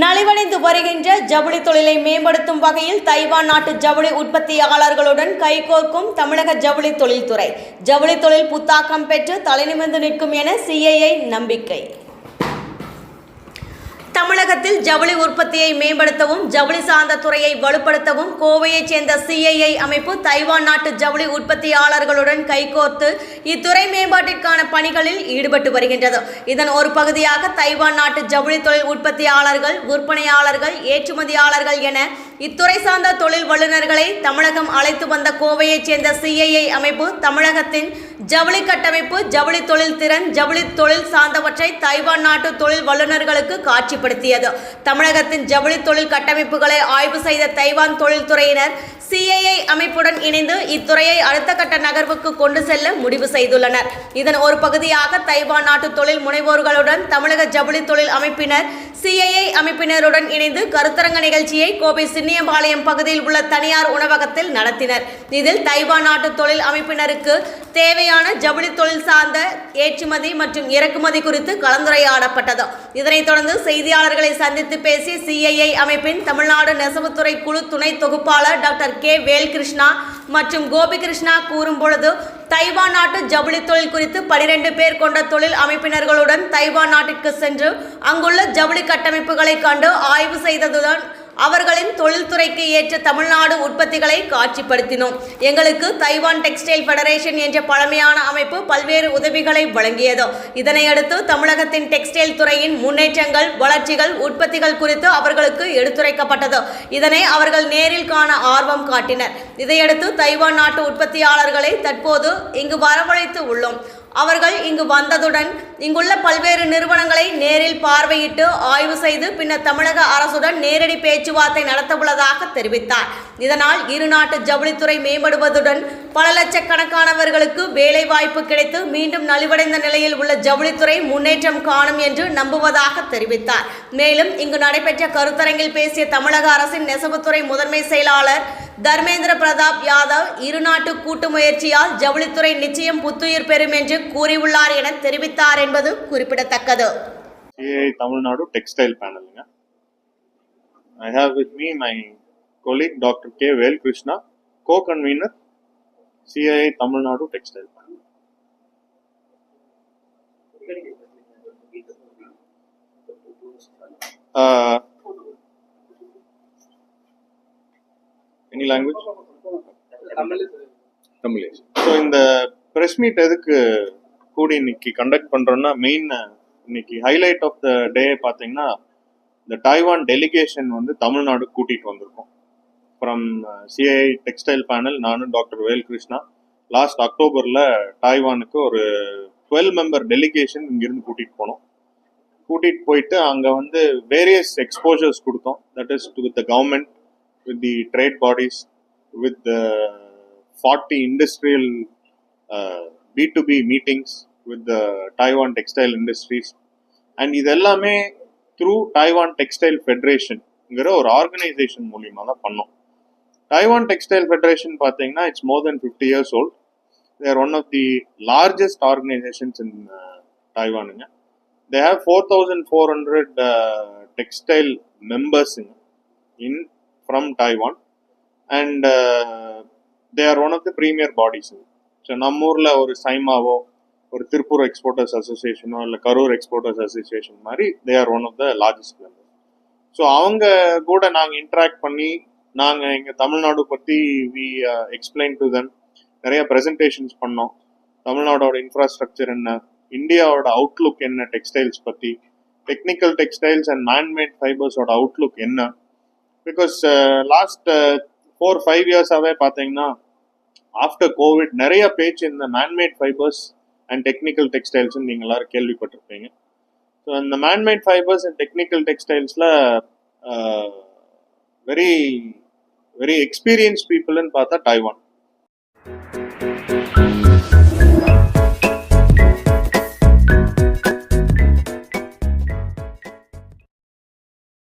நலிவடைந்து வருகின்ற ஜவுளி தொழிலை மேம்படுத்தும் வகையில் தைவான் நாட்டு ஜவுளி உற்பத்தியாளர்களுடன் கைகோர்க்கும் தமிழக ஜவுளி தொழில்துறை. ஜவுளி தொழில் புத்தாக்கம் பெற்று தலைநிமிர்ந்து நிற்கும் என சிஐஐ நம்பிக்கை. தமிழகத்தில் ஜவுளி உற்பத்தியை மேம்படுத்தவும் ஜவுளி சார்ந்த துறையை வலுப்படுத்தவும் கோவையைச் சேர்ந்த சிஐஐ அமைப்பு தைவான் நாட்டு ஜவுளி உற்பத்தியாளர்களுடன் கைகோர்த்து இத்துறை மேம்பாட்டிற்கான பணிகளில் ஈடுபட்டு வருகின்றது. இதன் ஒரு பகுதியாக தைவான் நாட்டு ஜவுளி தொழில் உற்பத்தியாளர்கள் விற்பனையாளர்கள் ஏற்றுமதியாளர்கள் என இத்துறை சார்ந்த தொழில் வல்லுநர்களை தமிழகம் அழைத்து வந்த கோவையைச் சேர்ந்த சிஐஐ அமைப்பு தமிழகத்தின் ஜவுளி கட்டமைப்பு ஜவுளி தொழில் திறன் ஜவுளி தொழில் சார்ந்தவற்றை தைவான் நாட்டு தொழில் வல்லுநர்களுக்கு காட்சிப்படுத்தியது. தமிழகத்தின் ஜவுளி தொழில் கட்டமைப்புகளை ஆய்வு செய்த தைவான் தொழில்துறையினர் சிஐஐ அமைப்புடன் இணைந்து இத்துறையை அடுத்த கட்ட நகர்வுக்கு கொண்டு செல்ல முடிவு செய்துள்ளனர். இதன் ஒரு பகுதியாக தைவான் நாட்டு தொழில் முனைவோர்களுடன் தமிழக ஜவுளி தொழில் அமைப்பினர் சிஐஐ அமைப்பினருடன் இணைந்து கருத்தரங்க நிகழ்ச்சியை கோவை சின்னியம்பாளையம் பகுதியில் உள்ள தனியார் உணவகத்தில் நடத்தினர். இதில் தைவான் நாட்டு தொழில் அமைப்பினருக்கு தேவையான ஜவுளி தொழில் சார்ந்த ஏற்றுமதி மற்றும் இறக்குமதி குறித்து கலந்துரையாடப்பட்டது. இதனைத் தொடர்ந்து செய்தியாளர்களை சந்தித்து பேசிய சிஐஐ அமைப்பின் தமிழ்நாடு நெசவுத்துறை குழு துணை தொகுப்பாளர் டாக்டர் கே வேல்கிருஷ்ணா மற்றும் கோபிகிருஷ்ணா கூறும் பொழுது தைவான் நாட்டு ஜவுளி தொழில் குறித்து பனிரெண்டு பேர் கொண்ட தொழில் அமைப்பினர்களுடன் தைவான் நாட்டிற்கு சென்று அங்குள்ள ஜவுளி கட்டமைப்புகளை கண்டு ஆய்வு செய்ததுடன் அவர்களின் தொழில்துறைக்கு ஏற்ற தமிழ்நாடு உற்பத்திகளை காட்சிப்படுத்தினோம். எங்களுக்கு தைவான் டெக்ஸ்டைல் ஃபெடரேஷன் என்ற பழமையான அமைப்பு பல்வேறு உதவிகளை வழங்கியது. இதனையடுத்து தமிழகத்தின் டெக்ஸ்டைல் துறையின் முன்னேற்றங்கள் வளர்ச்சிகள் உற்பத்திகள் குறித்து அவர்களுக்கு எடுத்துரைக்கப்பட்டது. இதனை அவர்கள் நேரில் காண ஆர்வம் காட்டினர். இதையடுத்து தைவான் நாட்டு உற்பத்தியாளர்களை தற்போது இங்கு வரவழைத்து உள்ளோம். அவர்கள் இங்கு வந்ததுடன் இங்குள்ள பல்வேறு நிறுவனங்களை நேரில் பார்வையிட்டு ஆய்வு செய்து பின்னர் தமிழக அரசுடன் நேரடி பேச்சுவார்த்தை நடத்தவுள்ளதாக தெரிவித்தார். இதனால் இரு நாட்டு ஜவுளித்துறை மேம்படுவதுடன் பல லட்சக்கணக்கானவர்களுக்கு வேலை வாய்ப்பு கிடைத்து மீண்டும் நலிவடைந்த நிலையில் உள்ள ஜவுளித்துறை முன்னேற்றம் காணும் என்று நம்புவதாக தெரிவித்தார். மேலும் இங்கு நடைபெற்ற கருத்தரங்கில் பேசிய தமிழக அரசின் நெசவுத்துறை முதன்மை செயலாளர் தர்மேந்திர பிரதாப் யாதவ் இரு நாட்டு கூட்டு முயற்சியால் ஜவுளித்துறை நிச்சயம் புத்துயிர் பெறும் என்று கூறியுள்ளார் என தெரிவித்தார் என்பது குறிப்பிடத்தக்கது. Tamil Nadu textile பேனலுங்க. I have with me my colleague doctor K Vel Krishna co convener CII Tamil Nadu textile panel. Any language Tamil. So இந்த ப்ரெஸ் மீட் எதுக்கு கூடி இன்னைக்கு கண்டக்ட் பண்றோம்னா மெயின் இன்னைக்கு ஹைலைட் ஆஃப் த டே பார்த்தீங்கன்னா இந்த டைவான் டெலிகேஷன் வந்து தமிழ்நாடு கூட்டிட்டு வந்திருக்கோம். ஃப்ரம் சிஐ டெக்ஸ்டைல் பேனல் நானும் டாக்டர் வேல் கிருஷ்ணா லாஸ்ட் அக்டோபரில் டைவானுக்கு ஒரு டுவெல் மெம்பர் டெலிகேஷன் இங்கிருந்து கூட்டிட்டு போனோம். கூட்டிட்டு போயிட்டு அங்கே வந்து வேரியஸ் எக்ஸ்போஜர்ஸ் கொடுத்தோம். That is with the government with the trade bodies with forty industrial B to B meetings with the Taiwan textile industries and இது எல்லாமே த்ரூ டைவான் டெக்ஸ்டைல் ஃபெடரேஷன்ங்கிற ஒரு ஆர்கனைசேஷன் மூலியமாக தான் பண்ணோம். டைவான் டெக்ஸ்டைல் ஃபெடரேஷன் பார்த்தீங்கன்னா it's more than fifty years old they're one of the largest organisations in டைவானுங்க they have four thousand four hundred textile மெம்பர்ஸுங்க in from Taiwan and they are one of the premier பாடிஸுங்க so நம்ம ஊரில் ஒரு சைமாவோ ஒரு Tiruppur exporters அசோசியேஷனோ இல்லை Karur exporters association மாதிரி they are one of the largest member so அவங்க கூட நாங்கள் interact பண்ணி நாங்கள் எங்கள் தமிழ்நாடு பற்றி வி எக்ஸ்பிளைன் டு தெம் நிறைய ப்ரெசன்டேஷன்ஸ் பண்ணோம். தமிழ்நாடோட இன்ஃப்ராஸ்ட்ரக்சர் என்ன இந்தியாவோட அவுட்லுக் என்ன டெக்ஸ்டைல்ஸ் பற்றி டெக்னிக்கல் டெக்ஸ்டைல்ஸ் அண்ட் மேன்மேட் ஃபைபர்ஸோட அவுட்லுக் என்ன பிகாஸ் லாஸ்ட் ஃபோர் ஃபைவ் இயர்ஸாகவே பார்த்தீங்கன்னா ஆஃப்டர் கோவிட் நிறைய பேச்சு இந்த மேன்மேட் ஃபைபர்ஸ் அண்ட் டெக்னிக்கல் டெக்ஸ்டைல்ஸ்ன்னு நீங்கள் எல்லாரும் கேள்விப்பட்டிருப்பீங்க. ஸோ இந்த மேன்மேட் ஃபைபர்ஸ் அண்ட் டெக்னிக்கல் டெக்ஸ்டைல்ஸில் வெரி வெரி எக்ஸ்பீரியன்ஸ் பீப்புள்னு பார்த்தா டைவான்